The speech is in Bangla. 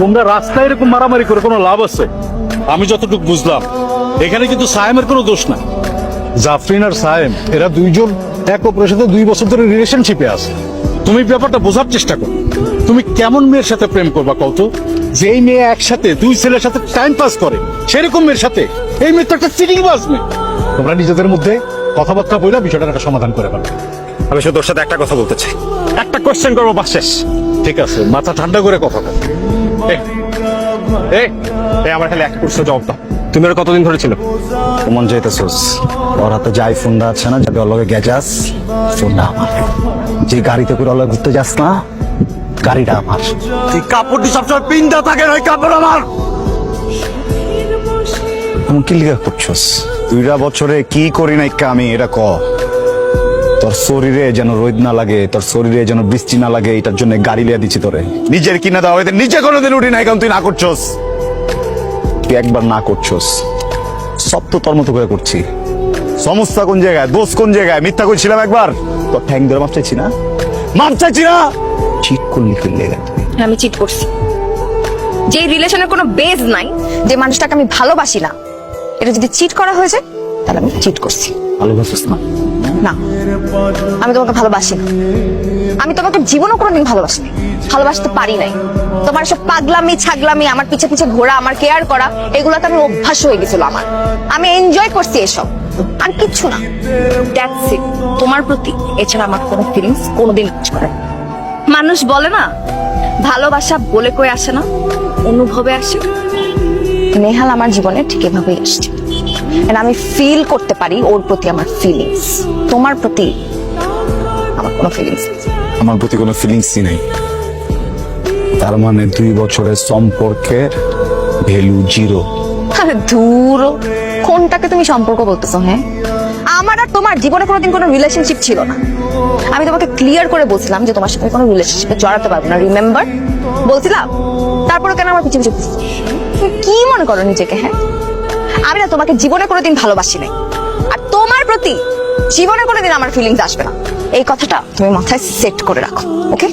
তোমরা রাস্তায় এরকম মারামারি করে কোনো লাভ আছে? আমি যতটুকু বুঝলাম। এখানে কিন্তু সায়েমের কোনো দোষ না জাফরিন আর সায়েম এরা দুইজন এক অপরের সাথে দুই বছর ধরে রিলেশনশিপে আছে। তুমি ব্যাপারটা বোঝার চেষ্টা করো। তুমি কেমন মেয়ের সাথে প্রেম করবা কত যেই মেয়ে একসাথে দুই ছেলের সাথে টাইম পাস করে সেরকম মেয়ের সাথে এই মেয়ে তো একটা চিটিং বাজ মেয়ে। তোমরা নিজেদের মধ্যে কথাবার্তা বইলা বিষয়টার একটা সমাধান করে পারবে আমি শুধু তোর সাথে একটা কথা বলতে চাই। একটা কোয়েশ্চেন করব বাস শেষ। ঠিক আছে মাথা ঠান্ডা করে কথা বল এই, এই, এই আমার খালি এক প্রশ্ন জবাব দাও। তুমি ওর কতদিন ধরে ছিল? মন চাইতেছোস ওর হাতে যে আইফোনটা আছে না যাতে ওর লগে গেজাস ফোনটা আমার। যে গাড়িতে করে ওর লগে ঘুরতে যাস না গাড়িটা আমার। তুই কাপড়টি সবসময় পিন্দা থাকে ওই কাপড় আমার। তুমি কি লিখা করছস? দুইটা বছরে কি করি নাই কা আমি এটা ক। তোর শরীরে যেন রোদ না লাগে তোর শরীরে যেন বৃষ্টি না লাগে এটার জন্য গাড়ি লিয়া দিচ্ছি তোরে। নিজের কিনা দেওয়া হইতে নিজে কোনোদিন উঠি নাই কারণ তুই না করছস। তুই একবার না করছস। সব তো তোর মতো করে করছি। সমস্যা কোন জায়গায়? দোষ কোন জায়গায়? মিথ্যা করছিলাম একবার। তোর ঠ্যাং ধরে মাপ চাইছি না? মাপ চাইছি না? ঠিক করলি তুই? আমি চিট করছি। যে রিলেশনের কোনো বেজ নাই যে মানুষটাকে আমি ভালোবাসি না এটা যদি চিট করা হয়েছে তাহলে আমি চিট করছি। ভালোবাসিস না। না, আমি তোমাকে ভালোবাসি না। আমি তোমাকে জীবনও কোনোদিন ভালোবাসি ভালোবাসতে পারি নাই। তোমার সব পাগলামি, ছাগলামি, আমার পিছে পিছে ঘোরা, আমার কেয়ার করা, এগুলোতে আমি অভ্যাস হয়ে গেছিল আমার। আমি এনজয় করছি এসব। আর কিচ্ছু না। দ্যাটস তোমার প্রতি এছাড়া আমার কোনো ফিলিংস কোনোদিন কাজ করে মানুষ বলে না, ভালোবাসা বলে কয়ে আসে না, অনুভবে আসে নেহাল আমার জীবনে ঠিক এভাবেই আসছে। And আমি ফিল করতে পারি ওর প্রতি আমার ফিলিংস তোমার প্রতি আমার কোনো ফিলিংস আমার প্রতি কোনো ফিলিংসই নেই। তার মানে দুই বছরের সম্পর্কের ভ্যালু জিরো। আরে দূর কোনটাকে তুমি সম্পর্ক বলতেছো হ্যাঁ? আমার আর তোমার জীবনে কোনোদিন কোনো রিলেশনশিপ ছিল না। আমি তোমাকে ক্লিয়ার করে বলছিলাম যে তোমার সাথে কোনো রিলেশনশিপে জড়াতে পারব না রিমেম্বার বলছিলাম তারপরে কেন আমার পিছু পিছু কি মনে করো নিজেকে হ্যাঁ? আমি না তোমাকে জীবনে কোনোদিন ভালোবাসি নাই। আর তোমার প্রতি জীবনে কোনোদিন আমার ফিলিংস আসবে না। এই কথাটা তুমি মাথায় সেট করে রাখো ওকে